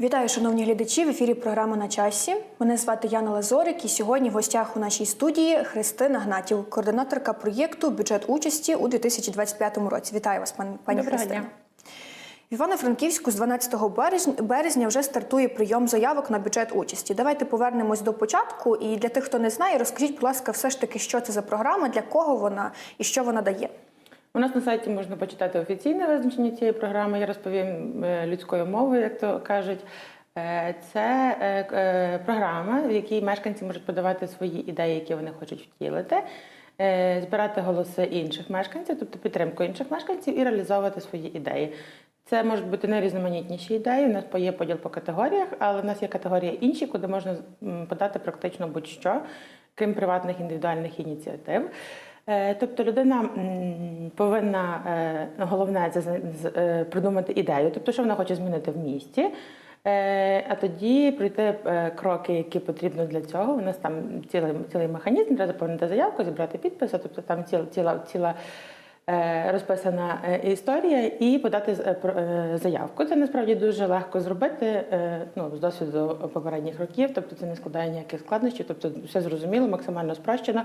Вітаю, шановні глядачі! В ефірі програма на часі. Мене звати Яна Лазорик, і сьогодні в гостях у нашій студії Христина Гнатів, координаторка проєкту Бюджет участі у 2025 році. Вітаю вас, пані, Доброго Христина. дня. В Івано-Франківську з 12 березня, березня вже стартує прийом заявок на бюджет участі. Давайте повернемось до початку. І для тих, хто не знає, розкажіть, будь ласка, все ж таки, що це за програма, для кого вона і що вона дає. У нас на сайті можна почитати офіційне визначення цієї програми. Я розповім е, людською мовою, як то кажуть. Е, Це е, програма, в якій мешканці можуть подавати свої ідеї, які вони хочуть втілити, збирати голоси інших мешканців, тобто підтримку інших мешканців, і реалізовувати свої ідеї. Це можуть бути найрізноманітніші ідеї. У нас є поділ по категоріях, але в нас є категорія інші, куди можна подати практично будь-що, крім приватних індивідуальних ініціатив. Е, Тобто людина повинна е, головне з- з- е, придумати ідею, тобто, що вона хоче змінити в місті. А тоді пройти кроки, які потрібно для цього. У нас там цілий, цілий механізм, треба заповнити заявку, зібрати підписи, тобто там ціла, ціла, ціла розписана історія і подати заявку. Це насправді дуже легко зробити ну, з досвіду попередніх років, тобто це не складає ніяких складнощів, тобто все зрозуміло, максимально спрощено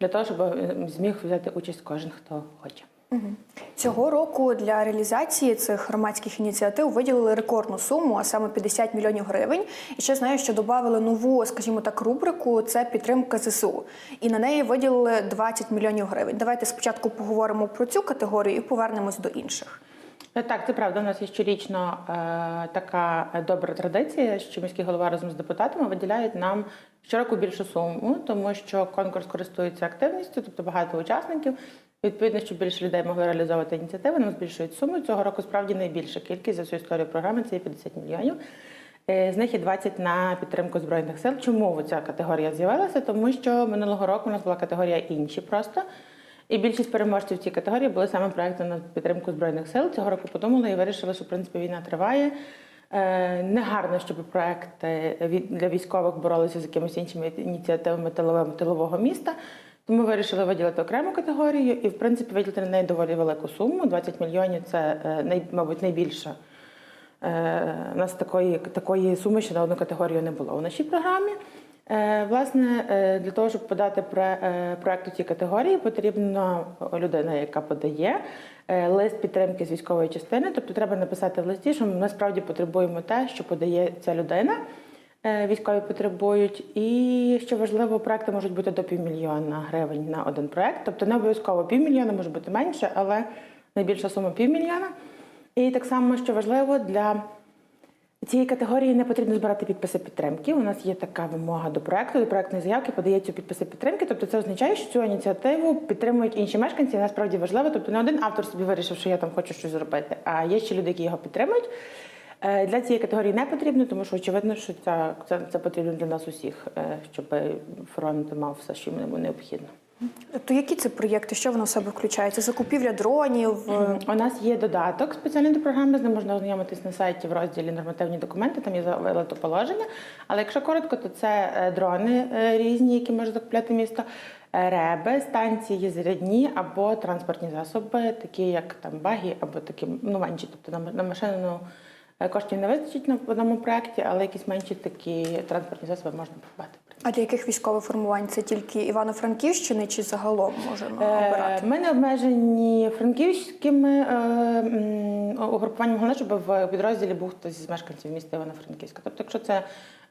для того, щоб е, зміг взяти участь кожен, хто хоче. Цього року для реалізації цих громадських ініціатив виділили рекордну суму, а саме 50 мільйонів гривень. І ще знаю, що додали нову, скажімо так, рубрику це підтримка ЗСУ. І на неї виділили 20 мільйонів гривень. Давайте спочатку поговоримо про цю категорію і повернемось до інших. Е, Так, це правда. У нас є щорічно е, така добра традиція, що міський голова разом з депутатами виділяють нам щороку більшу суму, тому що конкурс користується активністю, тобто багато учасників. Відповідно, щоб більше людей могли реалізовувати ініціативи, нам збільшують суму. Цього року справді найбільша кількість за всю історію програми це є 50 мільйонів. Е, З них є 20 на підтримку збройних сил. Чому ця категорія з'явилася? Тому що минулого року у нас була категорія інші просто. І більшість переможців в цій категорії були саме проекти на підтримку збройних сил. Цього року подумали і вирішили, що в принципі війна триває. Е, Негарно, щоб проекти для військових боролися з якимись іншими ініціативами тилового, міста. Тому вирішили виділити окрему категорію і, в принципі, виділити на неї доволі велику суму. 20 мільйонів це, е, мабуть, найбільша Е, У нас такої, такої суми ще на одну категорію не було у нашій програмі. Е, Власне, е, для того, щоб подати е, проект у цій категорії, потрібна людина, яка подає лист підтримки з військової частини. Тобто треба написати в листі, що ми насправді потребуємо те, що подає ця людина. Військові потребують, і що важливо, проекти можуть бути до півмільйона гривень на один проект. Тобто не обов'язково півмільйона, може бути менше, але найбільша сума півмільйона. І так само, що важливо, для цієї категорії не потрібно збирати підписи підтримки. У нас є така вимога до проекту, до проектної заявки подається підписи підтримки. Тобто це означає, що цю ініціативу підтримують інші мешканці. Насправді важливо. Тобто не один автор собі вирішив, що я там хочу щось зробити, а є ще люди, які його підтримують. Е, Для цієї категорії не потрібно, тому що очевидно, що це, це, це потрібно для нас усіх, е, щоб фронт мав все, що йому необхідно. То які це проєкти? Що воно в себе включає? Це закупівля дронів? У нас є додаток спеціальний до програми, з ним можна ознайомитись на сайті в розділі нормативні документи, там є завелето положення. Але якщо коротко, то це е, дрони е, різні, які може закупляти місто, е, реби, станції зарядні або транспортні засоби, такі як там баги, або такі ну менші, тобто на, машину. Коштів не вистачить на одному проєкті, але якісь менші такі транспортні засоби можна придбати. А для яких військових формувань? Це тільки Івано-Франківщини чи загалом можемо Е, обирати? Ми не обмежені франківськими е, угрупуванням, головне, щоб в підрозділі був хтось з мешканців міста Івано-Франківська. Тобто, якщо це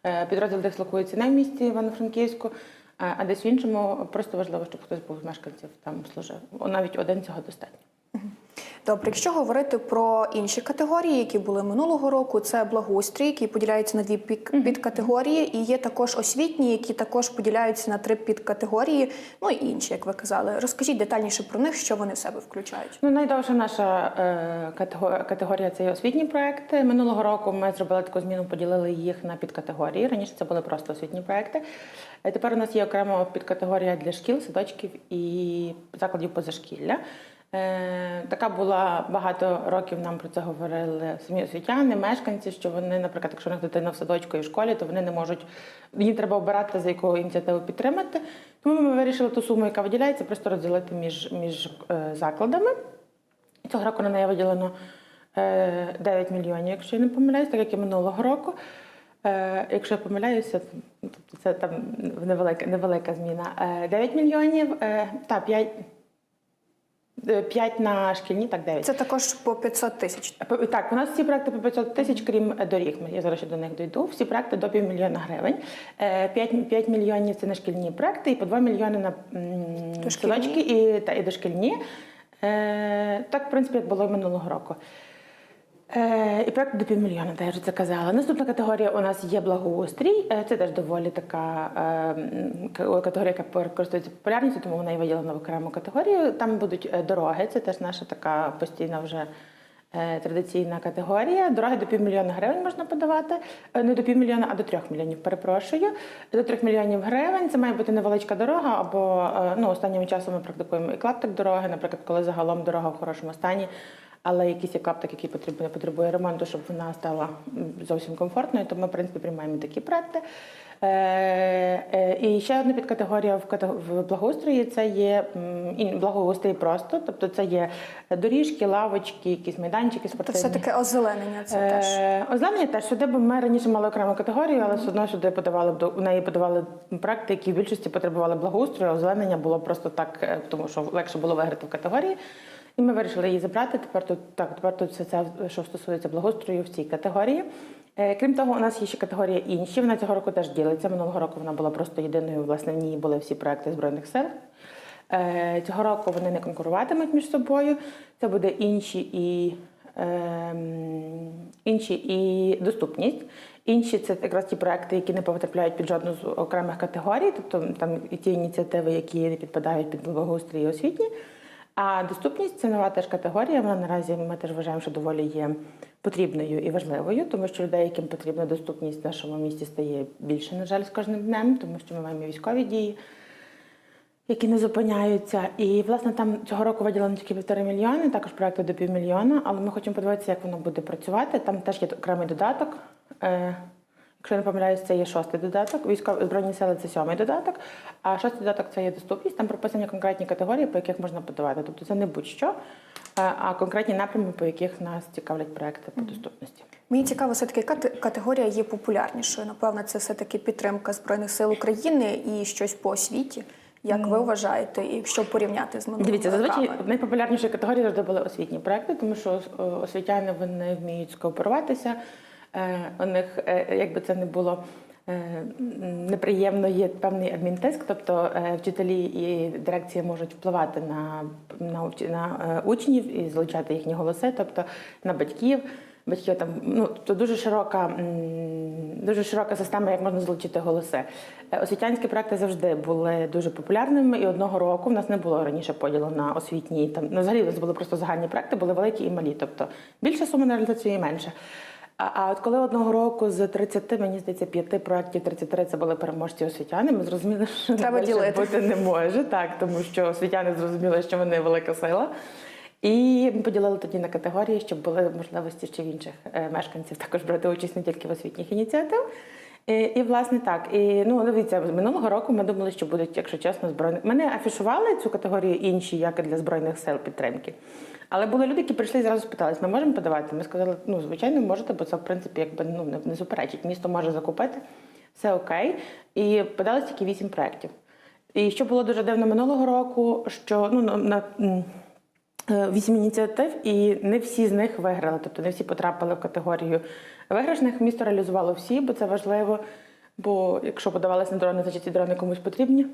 е, підрозділ дислокується не в місті Івано-Франківську, а а десь в іншому, просто важливо, щоб хтось був з мешканців там служив. Навіть один цього достатньо. Добре, якщо говорити про інші категорії, які були минулого року, це благоустрій, який поділяється на дві підкатегорії, і є також освітні, які також поділяються на три підкатегорії, ну і інші, як ви казали. Розкажіть детальніше про них, що вони в себе включають. Ну, найдовша наша е, катего- категорія це є освітні проекти. Минулого року ми зробили таку зміну, поділили їх на підкатегорії. Раніше це були просто освітні проекти. Е, Тепер у нас є окрема підкатегорія для шкіл, садочків і закладів позашкілля. Е, Така була багато років. Нам про це говорили самі освітяни, мешканці. Що вони, наприклад, якщо у них дитина в садочку і в школі, то вони не можуть їм треба обирати за яку ініціативу підтримати. Тому ми вирішили ту суму, яка виділяється, просто розділити між, між е, закладами. Цього року на неї виділено е, 9 мільйонів, якщо я не помиляюсь, так як і минулого року. Е, Якщо я помиляюся, тобто це там невелика, невелика зміна. Е, 9 мільйонів, е, та 5, 5 на шкільні, так 9. Це також по 500 тисяч. Так, у нас всі проекти по 500 тисяч, крім е, доріг. Я зараз ще до них дійду. Всі проекти до півмільйона гривень. 5, 5 мільйонів це на шкільні проекти, і по 2 мільйони на садочки і, та, і дошкільні. Е, Так, в принципі, як було і минулого року. Е, І проект до півмільйона, вже це. Наступна категорія у нас є благоустрій. Е, Це теж доволі така е, категорія, яка користується популярністю, тому вона і виділена в окрему категорію. Там будуть дороги. Це теж наша така постійна вже. Традиційна категорія. Дороги до півмільйона гривень можна подавати. Не до півмільйона, а до трьох мільйонів. Перепрошую. До трьох мільйонів гривень це має бути невеличка дорога, або ну, останнім часом ми практикуємо і клаптик дороги, наприклад, коли загалом дорога в хорошому стані, але якийсь є клаптик, який потребує, потребує ремонту, щоб вона стала зовсім комфортною, то ми, в принципі, приймаємо такі проекти. Е, е, і ще одна підкатегорія в, благоустрої це є благоустрій просто, тобто це є доріжки, лавочки, якісь майданчики Це все таке озеленення. Це теж. Е, Озеленення теж сюди, бо ми раніше мали окрему категорію, але все одно сюди подавали до у неї подавали проекти, які в більшості потребували благоустрою. а Озеленення було просто так, тому що легше було виграти в категорії. І ми вирішили її забрати. Тепер тут так, тепер тут все це, що стосується благоустрою в цій категорії. Е, Крім того, у нас є ще категорія інші. Вона цього року теж ділиться. Минулого року вона була просто єдиною. Власне, в ній були всі проекти збройних сил. Е, Цього року вони не конкуруватимуть між собою. Це буде інші і ем, інші і доступність. Інші це якраз ті проекти, які не потрапляють під жодну з окремих категорій, тобто там і ті ініціативи, які не підпадають під благоустрій і освітні. А доступність це нова теж категорія. Вона наразі ми теж вважаємо, що доволі є потрібною і важливою, тому що людей, яким потрібна доступність в нашому місті, стає більше, на жаль, з кожним днем, тому що ми маємо військові дії які не зупиняються. І власне там цього року виділено тільки півтори мільйони, також проекти до півмільйона. Але ми хочемо подивитися, як воно буде працювати. Там теж є окремий додаток. Якщо не помиляюсь, це є шостий додаток. Військові збройні сили це сьомий додаток. А шостий додаток це є доступність. Там прописані конкретні категорії, по яких можна подавати. Тобто це не будь-що, а конкретні напрями, по яких нас цікавлять проекти по доступності. Мені цікаво, все таки яка категорія є популярнішою. Напевно, це все таки підтримка збройних сил України і щось по освіті. Як ви вважаєте, і якщо порівняти з минулими Дивіться, зазвичай найпопулярніші категорії завжди були освітні проекти, тому що освітяни вони вміють скооперуватися. Е, У них, е, якби це не було е, неприємно, є певний адмінтиск, тобто вчителі і дирекція можуть впливати на, на, на учнів і залучати їхні голоси, тобто на батьків. Батьків там ну то дуже широка, дуже широка система, як можна залучити голоси. Освітянські проекти завжди були дуже популярними, і одного року в нас не було раніше поділу на освітні. Там ну, взагалі у нас були просто загальні проекти, були великі і малі, тобто більша сума на реалізацію і менше. А, от коли одного року з 30, мені здається, 5 проєктів 33 це були переможці освітяни, ми зрозуміли, що Треба ділити. бути не може, так, тому що освітяни зрозуміли, що вони велика сила. І ми поділили тоді на категорії, щоб були можливості ще в інших е, мешканців також брати участь не тільки в освітніх ініціатив. І, і власне так. І ну дивіться, минулого року ми думали, що будуть, якщо чесно, збройні. Ми не афішували цю категорію інші, як і для збройних сил підтримки. Але були люди, які прийшли і зразу спитались, ми можемо подавати. Ми сказали, ну звичайно, можете, бо це в принципі якби ну не, не суперечить. Місто може закупити, все окей. І подали тільки вісім проєктів. І що було дуже дивно минулого року, що ну на- Е, Вісім ініціатив, і не всі з них виграли, тобто не всі потрапили в категорію виграшних. Місто реалізувало всі, бо це важливо. Бо якщо подавалися на дрони, значить ці дрони комусь потрібні.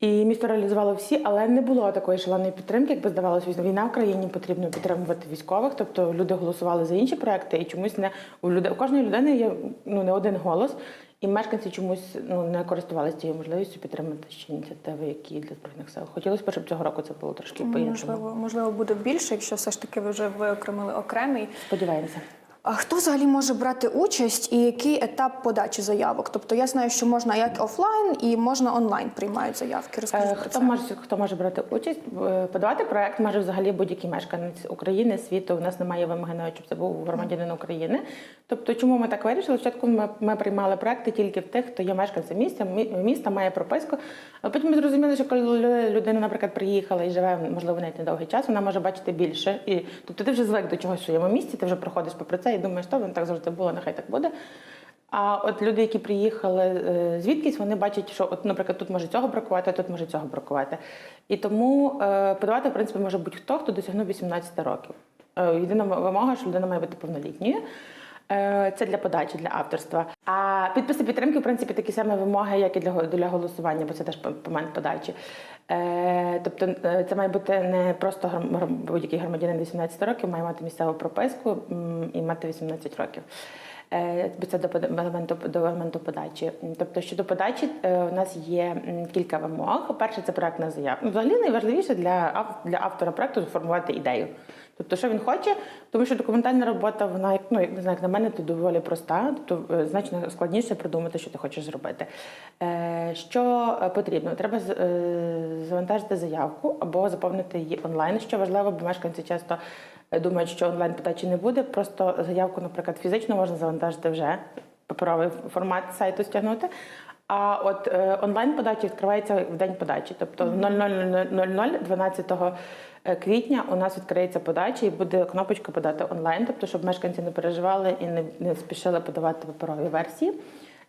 І місто реалізувало всі, але не було такої шаленої підтримки, якби здавалося, війна в країні потрібно підтримувати військових. Тобто люди голосували за інші проекти, і чомусь не у людей у кожної людини є ну не один голос, і мешканці чомусь ну не користувалися цією можливістю підтримати ще ініціативи, які для збройних сил. Хотілося б, щоб цього року це було трошки по-іншому. Можливо, можливо, буде більше, якщо все ж таки ви вже виокремили окремий. Сподіваємося. А хто взагалі може брати участь і який етап подачі заявок? Тобто я знаю, що можна як офлайн і можна онлайн приймають заявки. Е, про Хто це. може хто може брати участь? Е, Подавати проект може взагалі будь-який мешканець України, світу. У нас немає вимоги навіть, щоб це був громадянин України. Тобто, чому ми так вирішили? Спочатку ми, ми приймали проекти тільки в тих, хто є мешканцем міста, міста, має прописку. А потім ми зрозуміли, що коли людина, наприклад, приїхала і живе, можливо, навіть недовгий час, вона може бачити більше. І тобто ти вже звик до чогось в своєму місті, ти вже проходиш попри це і думаєш, що так завжди було, нехай так буде. А от люди, які приїхали е, звідкись, вони бачать, що, от, наприклад, тут може цього бракувати, а тут може цього бракувати. І тому е, подавати, в принципі, може будь-хто, хто досягнув 18 років. Е, єдина вимога, що людина має бути повнолітньою. Е, Це для подачі, для авторства. А підписи підтримки, в принципі, такі самі вимоги, як і для, для голосування, бо це теж момент подачі. Е, Тобто е, це має бути не просто будь-який громадянин 18 років, має мати місцеву прописку і мати 18 років. Бо Це до елементу до елементу подачі. Тобто щодо подачі, у нас є кілька вимог. Перше, це проектна заява. Ну, Взагалі найважливіше для для автора проекту сформувати ідею. Тобто, що він хоче, тому що документальна робота, вона ну як не знаю, як на мене, то доволі проста, тобто е, значно складніше придумати, що ти хочеш зробити. Е, Що е, потрібно? Треба е, завантажити заявку або заповнити її онлайн. Що важливо, бо мешканці часто думають, що онлайн подачі не буде. Просто заявку, наприклад, фізично можна завантажити вже паперовий формат сайту стягнути. А от онлайн подача відкривається в день подачі, тобто 00.00 12 е, квітня у нас відкриється подача і буде кнопочка подати онлайн, тобто щоб мешканці не переживали і не, не спішили подавати паперові версії.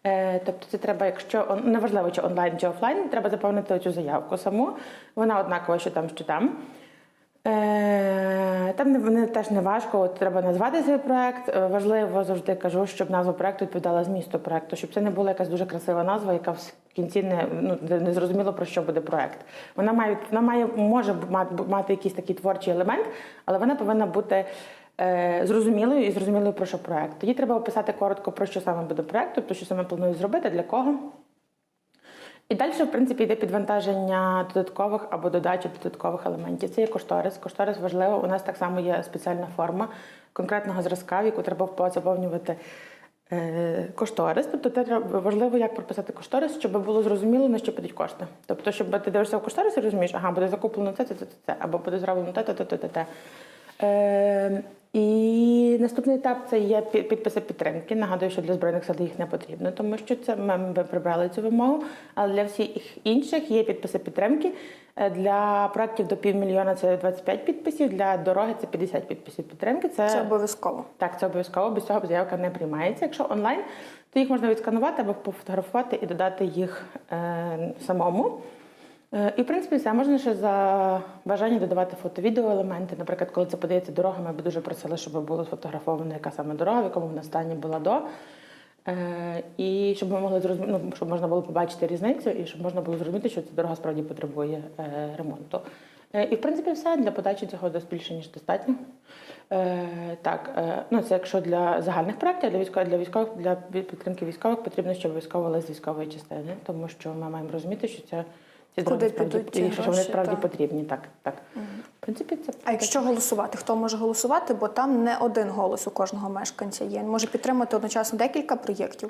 Е, Тобто це треба, якщо неважливо, чи онлайн чи офлайн, треба заповнити цю заявку саму. Вона однакова, що там, що там. Е, Там вони теж не важко. От треба назвати цей проект. Е, Важливо завжди кажу, щоб назва проекту відповідала змісту проекту, щоб це не була якась дуже красива назва, яка в кінці не ну не- зрозуміло про що буде проект. Вона має вона має може мати, якийсь такий творчий елемент, але вона повинна бути. е, Зрозумілою і зрозумілою про що проект. Тоді треба описати коротко про що саме буде проект, тобто що саме планую зробити, для кого. І далі, в принципі, йде підвантаження додаткових або додача додаткових елементів. Це є кошторис. Кошторис важливо. У нас так само є спеціальна форма конкретного зразка, в яку треба заповнювати е, кошторис. Тобто це важливо, як прописати кошторис, щоб було зрозуміло, на що підуть кошти. Тобто, щоб ти дивишся в кошторис і розумієш, ага, буде закуплено це, це, це, це, або буде зроблено те, те, те, те, те. Е, і наступний етап це є пі- підписи підтримки. Нагадую, що для збройних сил їх не потрібно, тому що це ми прибрали цю вимогу. Але для всіх інших є підписи підтримки. Е, Для проєктів до півмільйона це 25 підписів, для дороги це 50 підписів підтримки. Це, Це обов'язково. так, це обов'язково. Без цього заявка не приймається. Якщо онлайн, то їх можна відсканувати або пофотографувати і додати їх е, самому. Е, І, в принципі, все можна ще за бажання додавати фото-відео елементи. Наприклад, коли це подається дорога, ми б дуже просили, щоб було сфотографовано, яка саме дорога, в якому вона стані була до. Е, І щоб ми могли зрозуміти, ну, щоб можна було побачити різницю, і щоб можна було зрозуміти, що ця дорога справді потребує е, ремонту. І в принципі все для подачі цього більше ніж достатньо. Так, ну це якщо для загальних проєктів, для військових для військових для підтримки військових потрібно, щоб військово лист з військової частини, тому що ми маємо розуміти, що це ці Куди справді підуть ці і що вони справді так. потрібні. Так, так. В принципі, це А якщо голосувати, хто може голосувати? Бо там не один голос у кожного мешканця є. Він може підтримати одночасно декілька проєктів.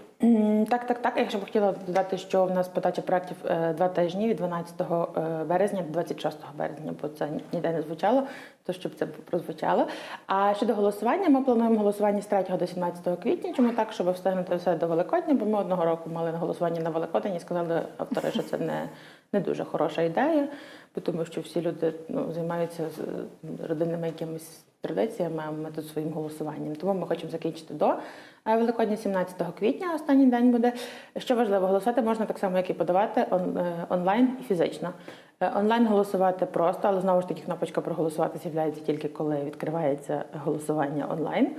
Так, так, так. Я ще б хотіла додати, що в нас подача проєктів е, два тижні від 12 е, березня до 26 березня, бо це ніде не звучало, то щоб це прозвучало. А щодо голосування, ми плануємо голосування з 3 до 17 квітня. Чому так, щоб встигнути все до Великодня? Бо ми одного року мали на голосування на Великодень і сказали автори, що це не, не дуже хороша ідея, тому що всі люди ну, займаються родинними якимись традиціями, а ми тут своїм голосуванням. Тому ми хочемо закінчити до е, Великодня 17 квітня. Останній день буде. Що важливо, голосувати можна так само, як і подавати е, онлайн і фізично. Е, Онлайн голосувати просто, але знову ж таки кнопочка проголосувати з'являється тільки коли відкривається голосування онлайн.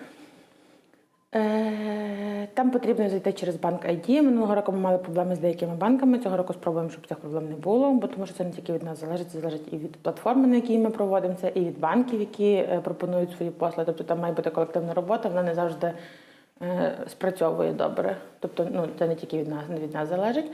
Е, Там потрібно зайти через банк ID. Минулого року ми мали проблеми з деякими банками. Цього року спробуємо, щоб цих проблем не було, бо тому що це не тільки від нас залежить, це залежить і від платформи, на якій ми проводимо це, і від банків, які е, пропонують свої послуги. Тобто там має бути колективна робота, вона не завжди е, спрацьовує добре. Тобто, ну це не тільки від нас, не від нас залежить.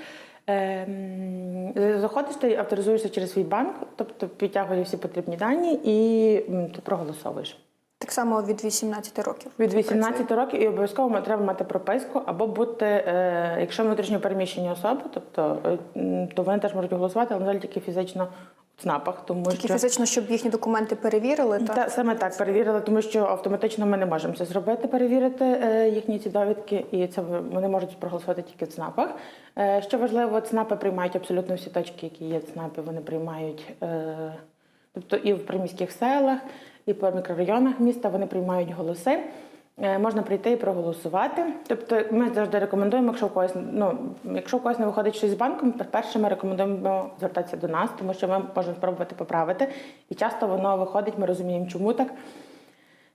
Ем, Заходиш, ти авторизуєшся через свій банк, тобто підтягує всі потрібні дані і ти проголосовуєш. Так само від 18 років. Від 18 років і обов'язково ма- треба мати прописку або бути, е, якщо внутрішньо переміщені особи, тобто е, то вони теж можуть голосувати, але на жаль, тільки фізично в ЦНАПах, тому Тільки що фізично, щоб їхні документи перевірили, так? та саме так перевірили, тому що автоматично ми не можемо це зробити, перевірити е, їхні ці довідки, і це вони можуть проголосувати тільки в ЦНАПах. Е, Що важливо, ЦНАПи приймають абсолютно всі точки, які є в ЦНАПі, вони приймають. е, Тобто і в приміських селах, і по мікрорайонах міста вони приймають голоси. Е, Можна прийти і проголосувати. Тобто, ми завжди рекомендуємо, якщо у когось ну якщо у когось не виходить щось з банком, то перше ми рекомендуємо звертатися до нас, тому що ми можемо спробувати поправити. І часто воно виходить, ми розуміємо, чому так.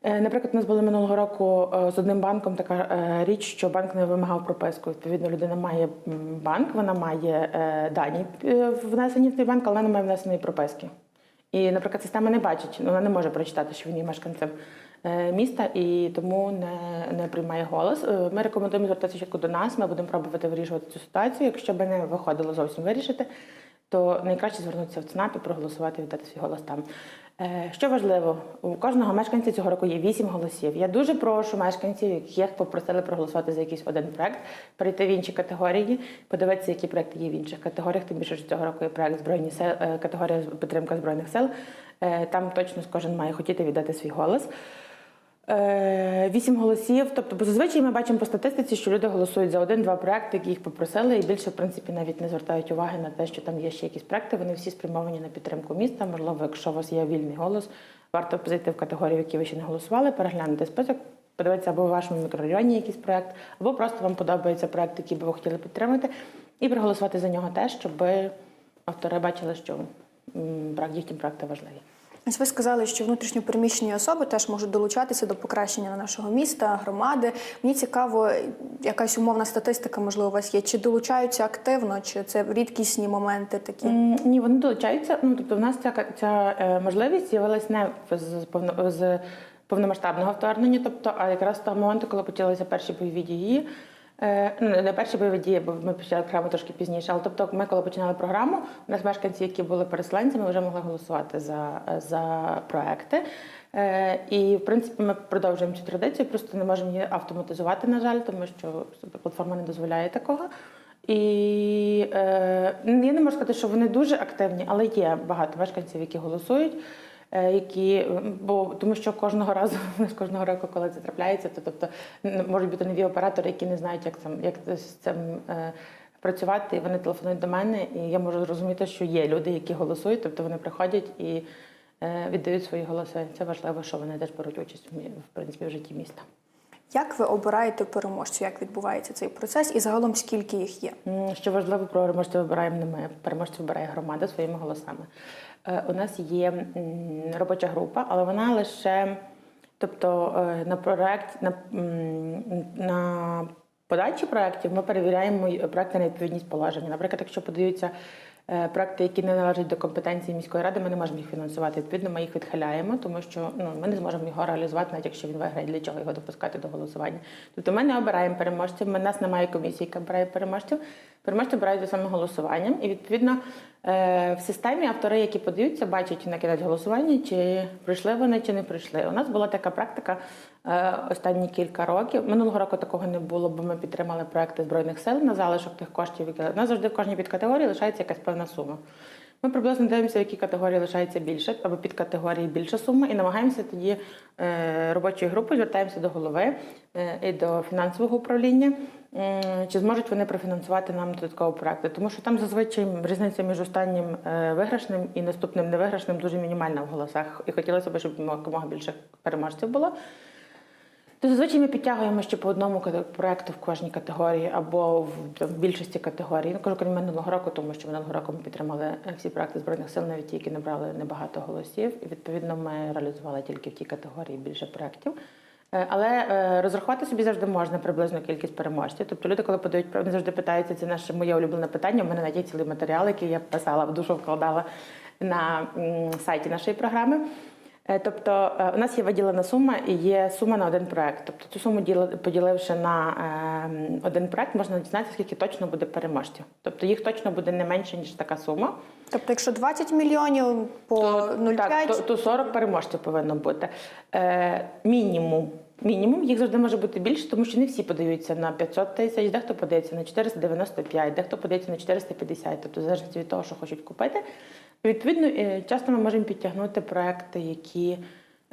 Е, Наприклад, у нас була минулого року е, з одним банком така річ, що банк не вимагав прописку. Відповідно, людина має банк, вона має дані внесені в той банк, але не має внесеної прописки. І, наприклад, система не бачить, вона не може прочитати, що він є мешканцем е, міста і тому не, не приймає голос. Е, Ми рекомендуємо звертатися чітко до нас. Ми будемо пробувати вирішувати цю ситуацію. Якщо би не виходило зовсім вирішити, то найкраще звернутися в ЦНАП і проголосувати, віддати свій голос там. Е, Що важливо, у кожного мешканця цього року є вісім голосів. Я дуже прошу мешканців, яких попросили проголосувати за якийсь один проект, перейти в інші категорії, подивитися, які проекти є в інших категоріях. Тим більше що цього року є проект збройні сил, е, категорія підтримка збройних сил. Е, Там точно кожен має хотіти віддати свій голос. Е, Вісім голосів. Тобто, бо зазвичай ми бачимо по статистиці, що люди голосують за один-два проекти, які їх попросили, і більше, в принципі, навіть не звертають уваги на те, що там є ще якісь проекти. Вони всі спрямовані на підтримку міста. Можливо, якщо у вас є вільний голос, варто зайти в категорію, в якій ви ще не голосували, переглянути список, подивитися або в вашому мікрорайоні якийсь проект, або просто вам подобається проект, який би ви хотіли підтримати, і проголосувати за нього теж, щоб автори бачили, що їхні проекти важливі. Ви сказали, що внутрішньо переміщені особи теж можуть долучатися до покращення нашого міста, громади. Мені цікаво, якась умовна статистика, можливо, у вас є. Чи долучаються активно, чи це рідкісні моменти такі? Ні, вони долучаються. Ну тобто, в нас ця, ця е, можливість з'явилась не з повно з повномасштабного вторгнення, тобто, а якраз того моменту, коли почалися перші бойові дії. Е, Ну, не перші бойові дії, бо ми почали програму трошки пізніше. Але тобто, ми, коли починали програму, у нас мешканці, які були переселенцями, вже могли голосувати за, за проекти. Е, І в принципі ми продовжуємо цю традицію, просто не можемо її автоматизувати, на жаль, тому що платформа не дозволяє такого. І е, я не можу сказати, що вони дуже активні, але є багато мешканців, які голосують. Е, Які бо тому, що кожного разу з кожного року, коли це трапляється, то тобто можуть бути нові оператори, які не знають, як цим як з цим е, працювати, і вони телефонують до мене, і я можу зрозуміти, що є люди, які голосують, тобто вони приходять і е, віддають свої голоси. Це важливо, що вони теж беруть участь в в принципі в житті міста. Як ви обираєте переможців? Як відбувається цей процес? І загалом скільки їх є? Що важливо, переможців вибираємо не ми. Переможців вибирає громада своїми голосами. Е, У нас є робоча група, але вона лише, тобто е, на проект, на, на подачі проєктів ми перевіряємо проекти на відповідність положення. Наприклад, якщо подаються е, проекти, які не належать до компетенції міської ради, ми не можемо їх фінансувати. Відповідно, ми їх відхиляємо, тому що ну, ми не зможемо його реалізувати, навіть якщо він виграє, для чого його допускати до голосування. Тобто ми не обираємо переможців, ми, нас немає комісії, яка обирає переможців. Переможці обирають за самим голосуванням. І відповідно е, в системі автори, які подаються, бачать на кінець голосування, чи прийшли вони, чи не прийшли. У нас була така практика е, останні кілька років. Минулого року такого не було, бо ми підтримали проекти збройних сил на залишок тих коштів. які- У нас завжди в кожній підкатегорії лишається якась певна сума. Ми приблизно дивимося, в якій категорії лишається більше, або під категорії більша сума, і намагаємося тоді е, робочою групою звертаємося до голови е, і до фінансового управління. Чи зможуть вони профінансувати нам додаткові проекти? Тому що там зазвичай різниця між останнім е, виграшним і наступним невиграшним дуже мінімальна в голосах. І хотілося б, щоб якомога більше переможців було. То зазвичай ми підтягуємо ще по одному проекту в кожній категорії або в, в більшості категорій. Ну кажу, крім минулого року, тому що минулого року ми підтримали е, всі проекти збройних сил, навіть ті, які набрали небагато голосів. І відповідно ми реалізували тільки в тій категорії більше проектів. Е, Але е, розрахувати собі завжди можна приблизну кількість переможців. Тобто люди, коли подають вони завжди питаються, це наше моє улюблене питання. У мене навіть є цілий матеріал, який я писала в душу, вкладала на сайті нашої програми. Е, Тобто е, у нас є виділена сума і є сума на один проект. Тобто цю суму діли- поділивши на е, один проект, можна дізнатися, скільки точно буде переможців. Тобто їх точно буде не менше, ніж така сума. Тобто, якщо 20 мільйонів по то, 0,5, так, то, то 40 переможців повинно бути. Е, мінімум. Мінімум їх завжди може бути більше, тому що не всі подаються на 500 тисяч, дехто подається на 495, дехто подається на 450, тобто в залежності від того, що хочуть купити. Відповідно, е, часто ми можемо підтягнути проекти, які.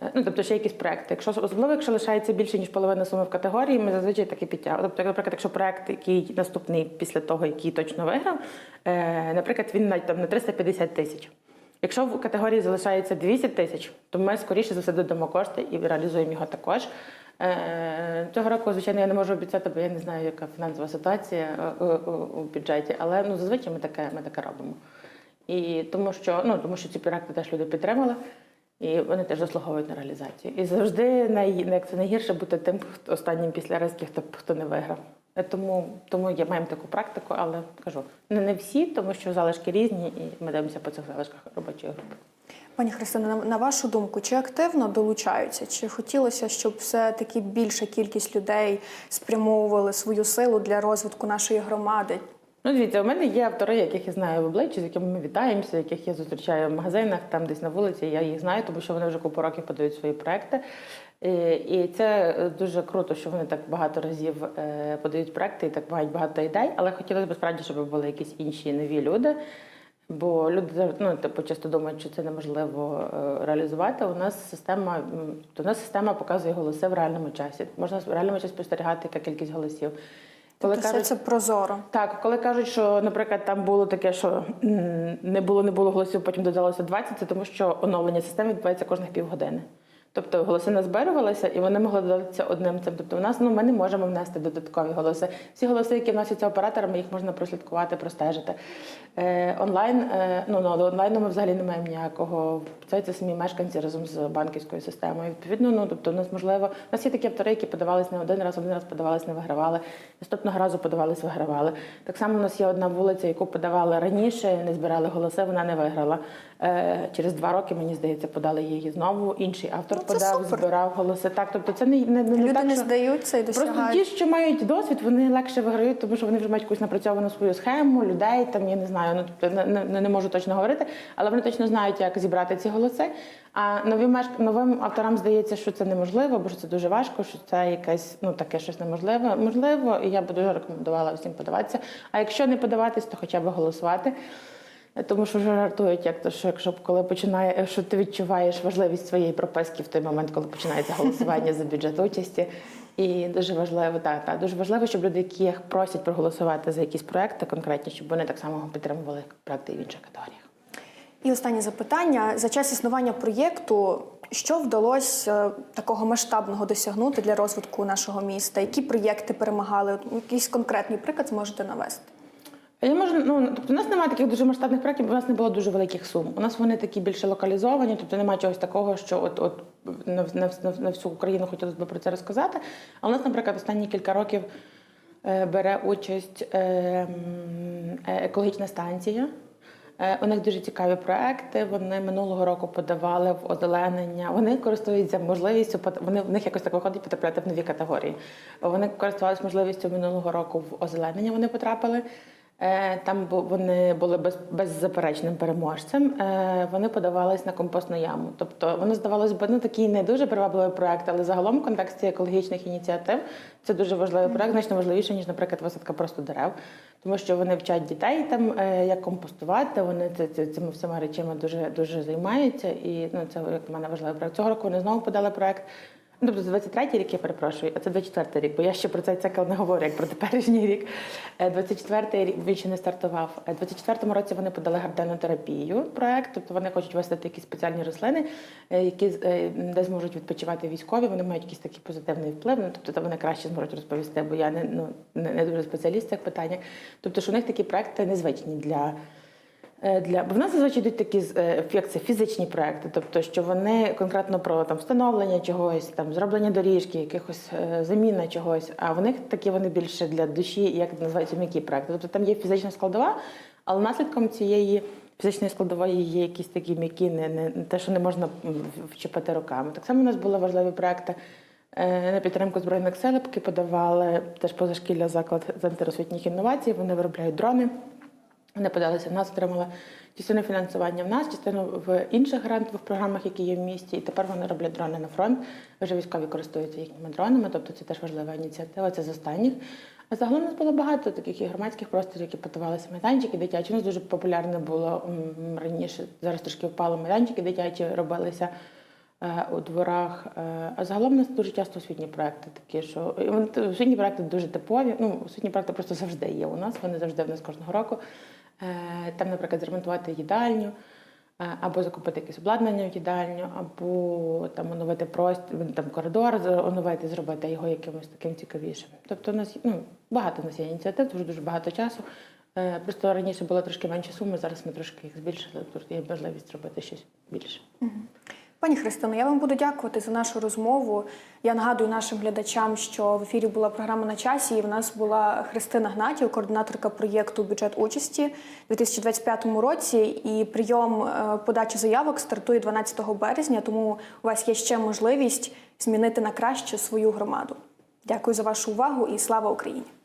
е, Ну, тобто ще якісь проекти. Якщо особливо, якщо лишається більше ніж половина суми в категорії, ми зазвичай таки підтягуємо. Тобто, наприклад, якщо проект, який наступний після того, який точно виграв, е, наприклад, він навіть там на 350 тисяч. Якщо в категорії залишається 200 тисяч, то ми скоріше за все додамо кошти і реалізуємо його також. Е, Цього року, звичайно, я не можу обіцяти, бо я не знаю, яка фінансова ситуація е, у, у, бюджеті, але ну зазвичай ми таке, ми таке робимо. І тому що ну тому що ці проекти теж люди підтримали, і вони теж заслуговують на реалізацію. І завжди най, як це найгірше бути тим, хто останнім після резких, хто, хто не виграв. Е, Тому, тому я маємо таку практику, але кажу, не, не всі, тому що залишки різні, і ми дивимося по цих залишках робочої групи. пані Христина, на, на вашу думку, чи активно долучаються? Чи хотілося, щоб все-таки більша кількість людей спрямовували свою силу для розвитку нашої громади? Ну, дивіться, у мене є автори, яких я знаю в обличчі, з якими ми вітаємося, яких я зустрічаю в магазинах, там десь на вулиці. Я їх знаю, тому що вони вже купу років подають свої проекти. І, і це дуже круто, що вони так багато разів е, подають проекти і так мають багато ідей. Але хотілося б справді, щоб були якісь інші нові люди. Бо люди ну, типу, часто думають, що це неможливо е, реалізувати. У нас система то у нас система показує голоси в реальному часі. Можна в реальному часі спостерігати, яка кількість голосів. Тобто все це прозоро. Так, коли кажуть, що, наприклад, там було таке, що не було, не було голосів, потім додалося 20, це тому що оновлення системи відбувається кожних півгодини. Тобто голоси назбирувалися і вони могли додатися одним цим. Тобто, у нас ну ми не можемо внести додаткові голоси. Всі голоси, які вносяться операторами, їх можна прослідкувати, простежити. Е, онлайн, е, ну ну, але онлайну ми взагалі не маємо ніякого. Це, це самі мешканці разом з банківською системою. Відповідно, ну тобто, у нас можливо, у нас є такі автори, які подавались не один раз, один раз подавались, не вигравали. Наступного разу подавались, вигравали. Так само у нас є одна вулиця, яку подавали раніше, не збирали голоси, вона не виграла. Е, через два роки, мені здається, подали її знову. Інший автор Ну, подав, супер. збирав голоси. Так, тобто це не, не, не Люди так, не що... здаються і Просто ті, що мають досвід, вони легше виграють, тому що вони вже мають якусь напрацьовану свою схему, людей там, я не знаю, ну тобто не, не, не можу точно говорити, але вони точно знають, як зібрати ці голоси. А новим мешк... новим авторам здається, що це неможливо, бо що це дуже важко, що це якесь ну таке щось неможливе. Можливо, і я б дуже рекомендувала всім подаватися. А якщо не подаватись, то хоча б голосувати. Тому що вже жартують, як то, що якщо коли починає, що ти відчуваєш важливість своєї прописки в той момент, коли починається голосування за бюджет участі. І дуже важливо, так, так, дуже важливо, щоб люди, які просять проголосувати за якісь проекти конкретні, щоб вони так само підтримували проекти в інших категоріях. І останнє запитання: за час існування проєкту, що вдалося е, такого масштабного досягнути для розвитку нашого міста? Які проєкти перемагали? Якийсь конкретний приклад зможете навести? Я можу, ну тобто у нас немає таких дуже масштабних проєктів, бо у нас не було дуже великих сум. У нас вони такі більше локалізовані, тобто немає чогось такого, що от от на, на, на, всю Україну хотілося б про це розказати. А у нас, наприклад, останні кілька років е, бере участь е, е, екологічна станція. Е, У них дуже цікаві проекти. Вони минулого року подавали в озеленення. Вони користуються можливістю вони в них якось так виходить потрапляти в нові категорії. Вони користувалися можливістю минулого року в озеленення. Вони потрапили. Е, Там вони були без, беззаперечним переможцем. Е, Вони подавались на компостну яму. Тобто воно здавалось би ну такий не дуже привабливий проект, але загалом в контексті екологічних ініціатив це дуже важливий проект, значно важливіше ніж, наприклад, висадка просто дерев, тому що вони вчать дітей там е, як компостувати. Вони цими всіма речами дуже дуже займаються. І ну це як мене важливий проект. Цього року вони знову подали проект. Ну, тобто 23-й рік я перепрошую, а це 24-й рік, бо я ще про цей цикл не говорю, як про теперішній рік. Е, 24-й рік він ще не стартував. Е, 24-му році вони подали гарденотерапію проект, тобто вони хочуть висадити якісь спеціальні рослини, е, які е, де зможуть відпочивати військові. Вони мають якийсь такий позитивний вплив. Ну, тобто вони краще зможуть розповісти, бо я не, ну, не дуже спеціаліст в цих питаннях. Тобто, що у них такі проекти незвичні для. Е, Для бо в нас зазвичай йдуть такі е, як це фізичні проекти, тобто що вони конкретно про там встановлення чогось, там зроблення доріжки, якихось е, заміна чогось. А в них такі вони більше для душі, як називаються м'які проекти. Тобто там є фізична складова, але наслідком цієї фізичної складової є якісь такі м'які, не, не, те, що не можна вчепити руками. Так само у нас були важливі проекти на підтримку збройних сил, подавали теж позашкілля заклад з антиросвітніх інновацій. Вони виробляють дрони. Вони подалися нас, отримали частину фінансування в нас, частину в інших грантових програмах, які є в місті. І тепер вони роблять дрони на фронт. Вже військові користуються їхніми дронами, тобто це теж важлива ініціатива. Це з останніх. А загалом у нас було багато таких і громадських просторів, які подавалися майданчики дитячі. У нас дуже популярне було раніше. Зараз трошки впало майданчики дитячі робилися е, у дворах. Е, А загалом у нас дуже часто освітні проекти такі, що освітні проекти дуже типові. Ну, освітні проекти просто завжди є у нас. Вони завжди в нас кожного року. Е, Там, наприклад, зремонтувати їдальню. е, Або закупити якесь обладнання в їдальню, або там оновити простір, там коридор оновити, зробити його якимось таким цікавішим. Тобто, у нас ну багато у нас є ініціатив, дуже дуже багато часу. Е, Просто раніше було трошки менше суми, зараз ми трошки їх збільшили, тут є можливість зробити щось більше. Пані Христино, я вам буду дякувати за нашу розмову. Я нагадую нашим глядачам, що в ефірі була програма на часі, і в нас була Христина Гнатів, координаторка проєкту бюджет участі у 2025 році. І прийом е, подачі заявок стартує 12 березня, тому у вас є ще можливість змінити на краще свою громаду. Дякую за вашу увагу і слава Україні!